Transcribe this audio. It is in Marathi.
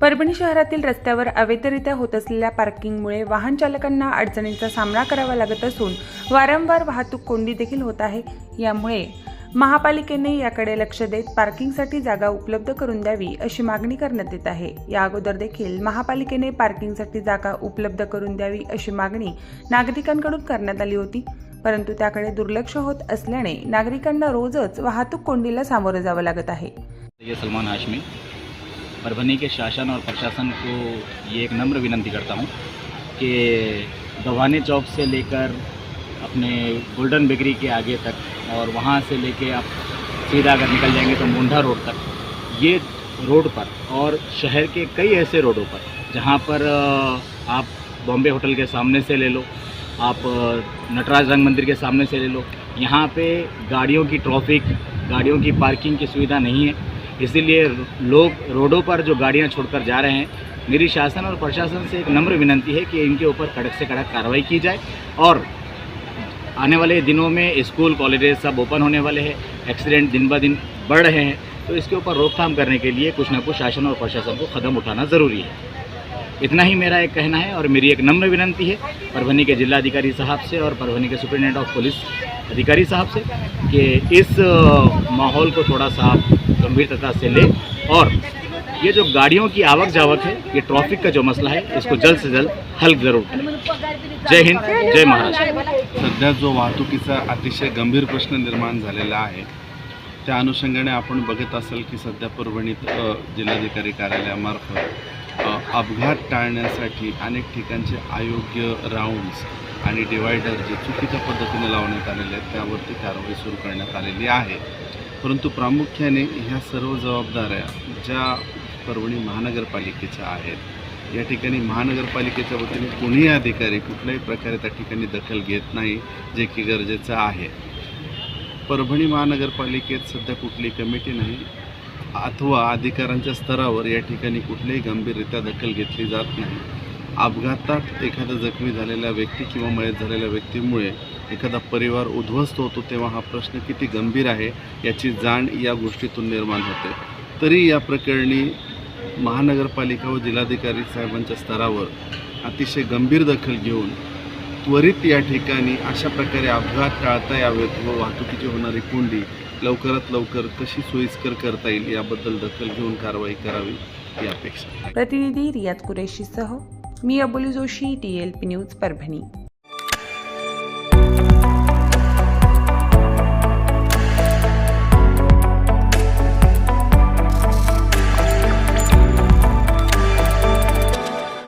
परभणी शहरातील रस्त्यावर अवैधरित्या होत असलेल्या पार्किंगमुळे वाहन चालकांना अडचणींचा सामना करावा लागत असून वारंवार वाहतूक कोंडी देखील होत आहे. यामुळे महापालिकेने याकडे लक्ष देत पार्किंगसाठी जागा उपलब्ध करून द्यावी अशी मागणी करण्यात येत आहे. या अगोदर देखील महापालिकेने पार्किंगसाठी जागा उपलब्ध करून द्यावी अशी मागणी नागरिकांकडून करण्यात आली होती. परंतु त्याकडे दुर्लक्ष होत असल्याने नागरिकांना रोजच वाहतूक कोंडीला सामोरं जावं लागत आहे. सलमान हाशमी. परभनी के शासन और प्रशासन को ये एक नम्र विनंती करता हूँ कि गवाने चौक से लेकर अपने गोल्डन बेकरी के आगे तक और वहाँ से लेके आप सीधा अगर निकल जाएँगे तो मुंडा रोड तक, ये रोड पर और शहर के कई ऐसे रोडों पर, जहाँ पर आप बॉम्बे होटल के सामने से ले लो, आप नटराज रंग मंदिर के सामने से ले लो, यहाँ पे गाड़ियों की ट्रैफ़िक, गाड़ियों की पार्किंग की सुविधा नहीं है। इसीलिए लोग रोडों पर जो गाड़ियाँ छोड़कर जा रहे हैं, मेरी शासन और प्रशासन से एक नम्र विनंती है कि इनके ऊपर कड़क से कड़क कार्रवाई की जाए और आने वाले दिनों में स्कूल, कॉलेजेस सब ओपन होने वाले हैं, एक्सीडेंट दिन ब दिन बढ़ रहे हैं तो इसके ऊपर रोकथाम करने के लिए कुछ ना कुछ शासन और प्रशासन को कदम उठाना ज़रूरी है। इतना ही मेरा एक कहना है और मेरी एक नम्र विनंती है, परभनी के जिलाधिकारी साहब से और परभनी के सुप्रिटेंडेंट ऑफ़ पुलिस अधिकारी साहब से कि इस माहौल को थोड़ा सा आप गंभीरता से ले और ये जो गाड़ियों की आवक जावक है ये ट्रैफिक का जो मसला है इसको जल्द से जल्द हल ज़रूर करें। जय हिंद जय महाराष्ट्र। सध्या जो वाहतुकीचा अतिशय गंभीर प्रश्न निर्माण झालेला आहे त्या अनुषंगाने आपण बघत असाल की सध्या परभणीत जिल्हाधिकारी कार्यालयामार्फत अपघात टाळण्यासाठी अनेक ठिकाणचे अयोग्य राऊंड्स आणि डिवायडर जे चुकीच्या पद्धतीने लावण्यात आलेले आहेत त्यावरती कारवाई सुरू करण्यात आलेली आहे. परंतु प्रामुख्याने ह्या सर्व जबाबदाऱ्या ज्या परभणी महानगरपालिकेच्या आहेत या ठिकाणी महानगरपालिकेच्या वतीने कोणीही अधिकारी कुठल्याही प्रकारे त्या ठिकाणी दखल घेत नाही जे की गरजेचं आहे. परभणी महानगरपालिकेत सध्या कुठली कमिटी नाही अथवा अधिकाऱ्यांच्या स्तरावर या ठिकाणी कुठलीही गंभीररित्या दखल घेतली जात नाही. अपघातात एखादा जखमी झालेला व्यक्ती किंवा मयत झालेल्या व्यक्तीमुळे एखादा परिवार उद्ध्वस्त होतो तेव्हा हा प्रश्न किती गंभीर आहे याची जाण या गोष्टीतून निर्माण होते. तरी या प्रकरणी महानगरपालिका व जिल्हाधिकारी साहेबांच्या स्तरावर अतिशय गंभीर दखल घेऊन त्वरित या ठिकाणी अशा प्रकारे अपघात टाळता यावेत व वाहतुकीची होणारी कोंडी लवकरात लवकर कशी सोयीस्कर करता येईल याबद्दल दखल घेऊन कारवाई करावी ही अपेक्षा प्रतिनिधी प्रतिनिधी रियाज कुरेशीसह मी Aboli Joshi T L P news Parbhani.